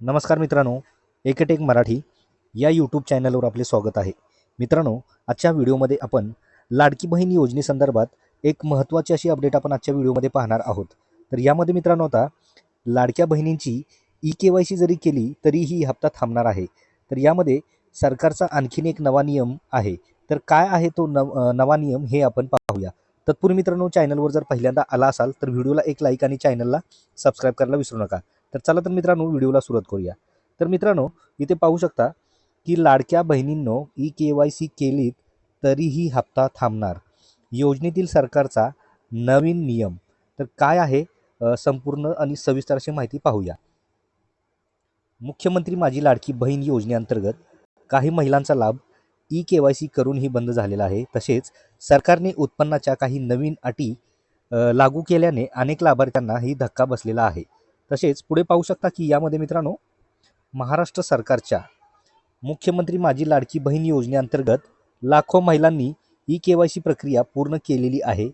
नमस्कार मित्रांनो एकटेक मराठी या यूट्यूब चॅनलवर आपले स्वागत आहे. मित्रांनो आजच्या व्हिडिओमध्ये आपण लाडकी बहीण योजनेसंदर्भात एक महत्त्वाची अशी अपडेट आपण आजच्या व्हिडिओमध्ये पाहणार आहोत. तर यामध्ये मित्रांनो आता लाडक्या बहिणींची ई के वाय सी जरी केली तरीही हप्ता थांबणार आहे. तर यामध्ये सरकारचा आणखीन एक नवा नियम आहे. तर काय आहे तो नव नवा नियम हे आपण पाहूया. तत्पूर्वी मित्रांनो चॅनलवर जर पहिल्यांदा आला असाल तर व्हिडिओला एक लाईक आणि चॅनलला सबस्क्राईब करायला विसरू नका. तर चला तर मित्रांनो व्हिडिओला सुरुवात करूया. तर मित्रांनो इथे पाहू शकता की लाडक्या बहिणींनो ई के वाय सी केलीत तरीही हप्ता थांबणार. योजनेतील सरकारचा नवीन नियम. तर काय आहे? संपूर्ण आणि सविस्तर अशी माहिती पाहूया. मुख्यमंत्री माझी लाडकी बहीण योजनेअंतर्गत काही महिलांचा लाभ ई के वाय सी करूनही बंद झालेला आहे. तसेच सरकारने उत्पन्नाच्या काही नवीन अटी लागू केल्याने अनेक लाभार्थ्यांना ही धक्का बसलेला आहे. तसेच पुढे पाहू शकता की यामध्ये मित्रांनो महाराष्ट्र सरकारच्या मुख्यमंत्री माझी लाडकी बहीण योजनेअंतर्गत लाखो महिलांनी ई के वाय सी प्रक्रिया पूर्ण केलेली आहे.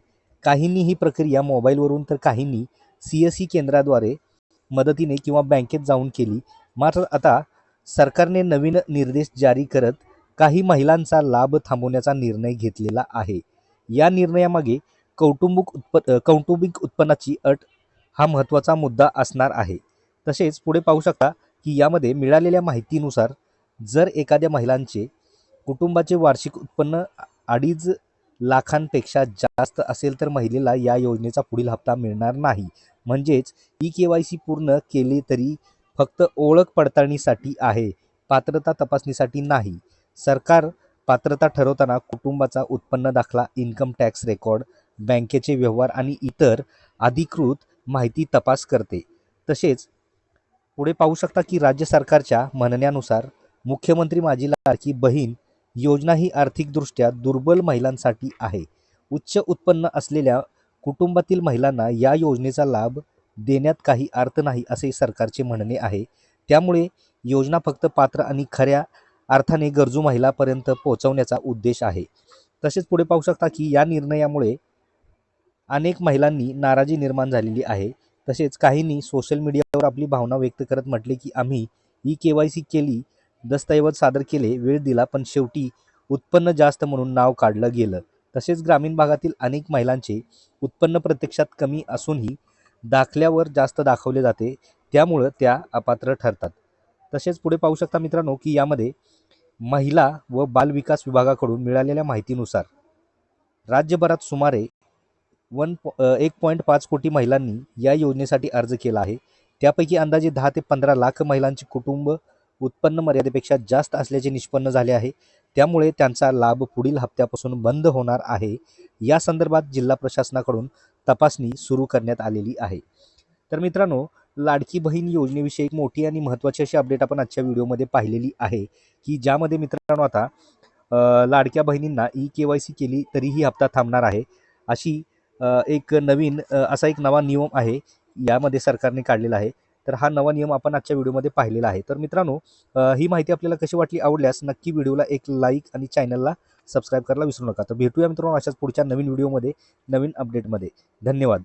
काहींनी ही प्रक्रिया मोबाईलवरून तर काहींनी सी एस सी केंद्राद्वारे मदतीने किंवा बँकेत जाऊन केली. मात्र आता सरकारने नवीन निर्देश जारी करत काही महिलांचा लाभ थांबवण्याचा निर्णय घेतलेला आहे. या निर्णयामागे कौटुंबिक उत्प कौटुंबिक उत्पन्नाची अट हा महत्त्वाचा मुद्दा असणार आहे. तसेच पुढे पाहू शकता की यामध्ये मिळालेल्या माहितीनुसार जर एखाद्या महिलांचे कुटुंबाचे वार्षिक उत्पन्न अडीच लाखांपेक्षा जास्त असेल तर महिलेला या योजनेचा पुढील हप्ता मिळणार नाही. म्हणजेच ई के वाय सी पूर्ण केले तरी फक्त ओळख पडताळणीसाठी आहे पात्रता तपासणीसाठी नाही. सरकार पात्रता ठरवताना कुटुंबाचा उत्पन्न दाखला इन्कम टॅक्स रेकॉर्ड बँकेचे व्यवहार आणि इतर अधिकृत माहिती तपास करते. तसेच पुढे पाहू शकता की राज्य सरकारच्या म्हणण्यानुसार मुख्यमंत्री माझी लाडकी बहीण योजना ही आर्थिकदृष्ट्या दुर्बल महिलांसाठी आहे. उच्च उत्पन्न असलेल्या कुटुंबातील महिलांना या योजनेचा लाभ देण्यात काही अर्थ नाही असे सरकारचे म्हणणे आहे. त्यामुळे योजना फक्त पात्र आणि खऱ्या अर्थाने गरजू महिलापर्यंत पोहोचवण्याचा उद्देश आहे. तसेच पुढे पाहू शकता की या निर्णयामुळे अनेक महिलांनी नाराजी निर्माण झालेली आहे. तसेच काहींनी सोशल मीडियावर आपली भावना व्यक्त करत म्हटले की आम्ही ई के वाय सी केली दस्तऐवज सादर केले वेळ दिला पण शेवटी उत्पन्न जास्त म्हणून नाव काढलं गेलं. तसेच ग्रामीण भागातील अनेक महिलांचे उत्पन्न प्रत्यक्षात कमी असूनही दाखल्यावर जास्त दाखवले जाते त्यामुळं त्या अपात्र ठरतात. तसेच पुढे पाहू शकता मित्रांनो की यामध्ये महिला व बालविकास विभागाकडून मिळालेल्या माहितीनुसार राज्यभरात सुमारे वन एक पॉईंट पाच कोटी महिलांनी या योजनेसाठी अर्ज केला आहे. त्यापैकी अंदाजे दहा ते पंधरा लाख महिलांचे कुटुंब उत्पन्न मर्यादेपेक्षा जास्त असल्याचे निष्पन्न झाले आहे. त्यामुळे त्यांचा लाभ पुढील हप्त्यापासून बंद होणार आहे. या संदर्भात जिल्हा प्रशासनाकडून तपासणी सुरू करण्यात आलेली आहे. तर मित्रांनो लाडकी बहीण योजनेविषयी मोठी आणि महत्त्वाची अशी अपडेट आपण आजच्या व्हिडिओमध्ये पाहिलेली आहे की ज्यामध्ये मित्रांनो आता लाडक्या बहिणींना ई के वाय सी केली तरीही हप्ता थांबणार आहे. अशी एक नवीन असा एक नवा नियम आहे यामध्ये सरकारने काढलेला आहे. तर हा नवा नियम आपण आजच्या व्हिडिओमध्ये पाहिलेला आहे. तर मित्रांनो ही माहिती आपल्याला कशी वाटली आवडल्यास नक्की व्हिडिओला एक लाईक आणि चॅनलला सबस्क्राईब करायला विसरू नका. तर भेटूया मित्रांनो अशाच पुढच्या नवीन व्हिडिओमध्ये नवीन अपडेटमध्ये. धन्यवाद.